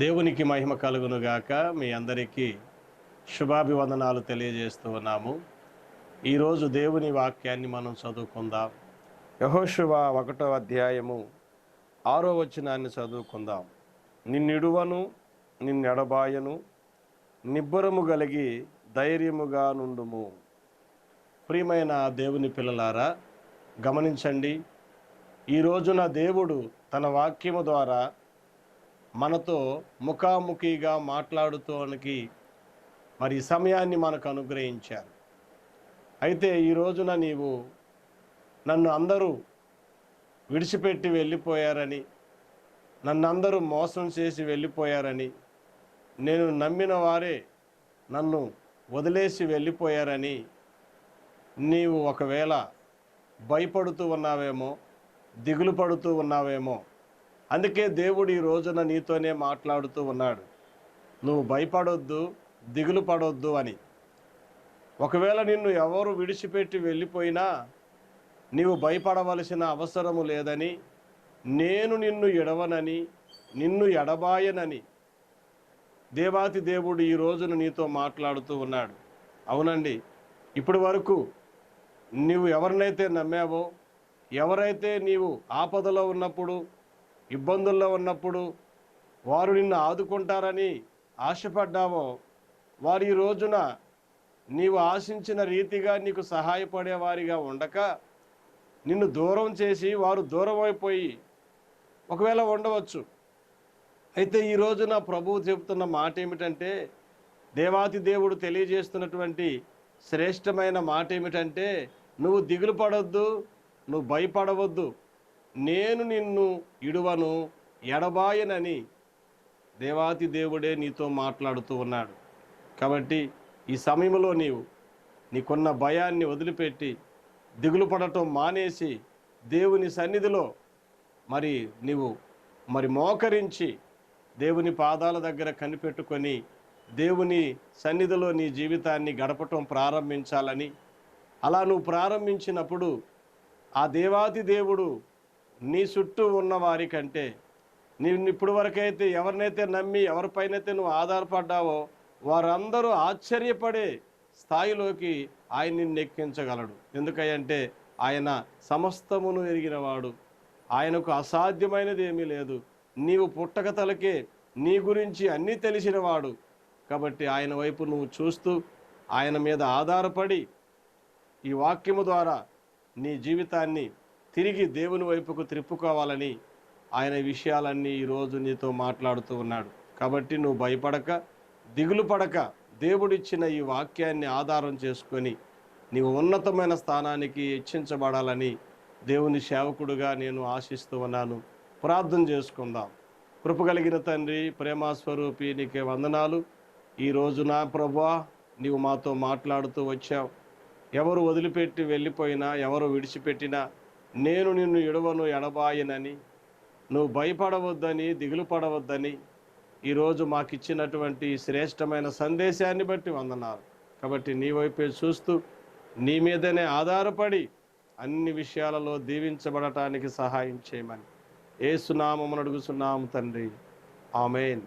దేవునికి మహిమ కలుగునుగాక. మీ అందరికీ శుభాభివందనాలు తెలియజేస్తూ ఉన్నాము. ఈరోజు దేవుని వాక్యాన్ని మనం చదువుకుందాం. యహోశువ ఒకటో అధ్యాయము ఆరో వచనాన్ని చదువుకుందాం. నిన్నిడువను నిన్నెడబాయను నిబ్బరము కలిగి ధైర్యముగా నుండుము. ప్రియమైన దేవుని పిల్లలారా గమనించండి. ఈ రోజున దేవుడు తన వాక్యము ద్వారా మనతో ముఖాముఖిగా మాట్లాడుతోనికి మరి సమయాన్ని మనకు అనుగ్రహించారు. అయితే ఈ రోజున నీవు నన్ను అందరూ విడిచిపెట్టి వెళ్ళిపోయారని నన్ను అందరూ మోసం చేసి వెళ్ళిపోయారని నేను నమ్మిన వారే నన్ను వదిలేసి వెళ్ళిపోయారని నీవు ఒకవేళ భయపడుతూ ఉన్నావేమో దిగులు పడుతూ ఉన్నావేమో అందుకే దేవుడు ఈ రోజున నీతోనే మాట్లాడుతూ ఉన్నాడు. నువ్వు భయపడొద్దు దిగులు పడొద్దు అని. ఒకవేళ నిన్ను ఎవరు విడిచిపెట్టి వెళ్ళిపోయినా నీవు భయపడవలసిన అవసరము లేదని నేను నిన్ను ఎడవనని నిన్ను ఎడబాయనని దేవాతి దేవుడు ఈ రోజున నీతో మాట్లాడుతూ ఉన్నాడు. అవునండి ఇప్పటి వరకు నీవు ఎవరినైతే నమ్మావో ఎవరైతే నీవు ఆపదలో ఉన్నప్పుడు ఇబ్బందుల్లో ఉన్నప్పుడు వారు నిన్ను ఆదుకుంటారని ఆశపడ్డావో వారు ఈ రోజున నీవు ఆశించిన రీతిగా నీకు సహాయపడేవారిగా ఉండక నిన్ను దూరం చేసి వారు దూరం అయిపోయి ఒకవేళ ఉండవచ్చు. అయితే ఈ రోజున ప్రభువు చెబుతున్న మాట ఏమిటంటే దేవాతి దేవుడు తెలియజేస్తున్నటువంటి శ్రేష్టమైన మాట ఏమిటంటే నువ్వు దిగులు పడవద్దు నువ్వు భయపడవద్దు. నేను నిన్ను ఇడువను ఎడబాయనని దేవాతి దేవుడే నీతో మాట్లాడుతూ ఉన్నాడు. కాబట్టి ఈ సమయంలో నీవు నీకున్న భయాన్ని వదిలిపెట్టి దిగులు పడటం మానేసి దేవుని సన్నిధిలో మరి నీవు మరి మోకరించి దేవుని పాదాల దగ్గర కనిపెట్టుకొని దేవుని సన్నిధిలో నీ జీవితాన్ని గడపటం ప్రారంభించాలని. అలా నువ్వు ప్రారంభించినప్పుడు ఆ దేవాది దేవుడు నీ చుట్టూ ఉన్న వారి కంటే నేను ఇప్పుడు వరకైతే ఎవరినైతే నమ్మి ఎవరిపైనైతే నువ్వు ఆధారపడ్డావో వారందరూ ఆశ్చర్యపడే స్థాయిలోకి ఆయన నిన్ను ఎక్కించగలడు. ఎందుకంటే ఆయన సమస్తమును ఎరిగినవాడు. ఆయనకు అసాధ్యమైనది ఏమీ లేదు. నీవు పుట్టక తలకే నీ గురించి అన్నీ తెలిసినవాడు. కాబట్టి ఆయన వైపు నువ్వు చూస్తూ ఆయన మీద ఆధారపడి ఈ వాక్యము ద్వారా నీ జీవితాన్ని తిరిగి దేవుని వైపుకు త్రిప్పుకోవాలని ఆయన విషయాలన్నీ ఈరోజు నీతో మాట్లాడుతూ ఉన్నాడు. కాబట్టి నువ్వు భయపడక దిగులు పడక. దేవుడిచ్చిన ఈ వాక్యాన్ని ఆధారం చేసుకొని నీవు ఉన్నతమైన స్థానానికి హెచ్చించబడాలని దేవుని సేవకుడుగా నేను ఆశిస్తూ ఉన్నాను. ప్రార్థన చేసుకుందాం. కృపగలిగిన తండ్రి ప్రేమాస్వరూపి నీకే వందనాలు. ఈ రోజు నా ప్రభా నీవు మాతో మాట్లాడుతూ వచ్చావు. ఎవరు వదిలిపెట్టి వెళ్ళిపోయినా ఎవరు విడిచిపెట్టినా నేను నిన్ను ఎడవను ఎడబాయనని. నువ్వు భయపడవద్దని దిగులు పడవద్దని ఈరోజు మాకు ఇచ్చినటువంటి శ్రేష్టమైన సందేశాన్ని బట్టి వందనాలు. కాబట్టి నీ వైపే చూస్తూ నీ మీదనే ఆధారపడి అన్ని విషయాలలో దీవించబడటానికి సహాయం చేయమని. ఏసునామమును అడుగుతున్నాము తండ్రి. ఆమెన్.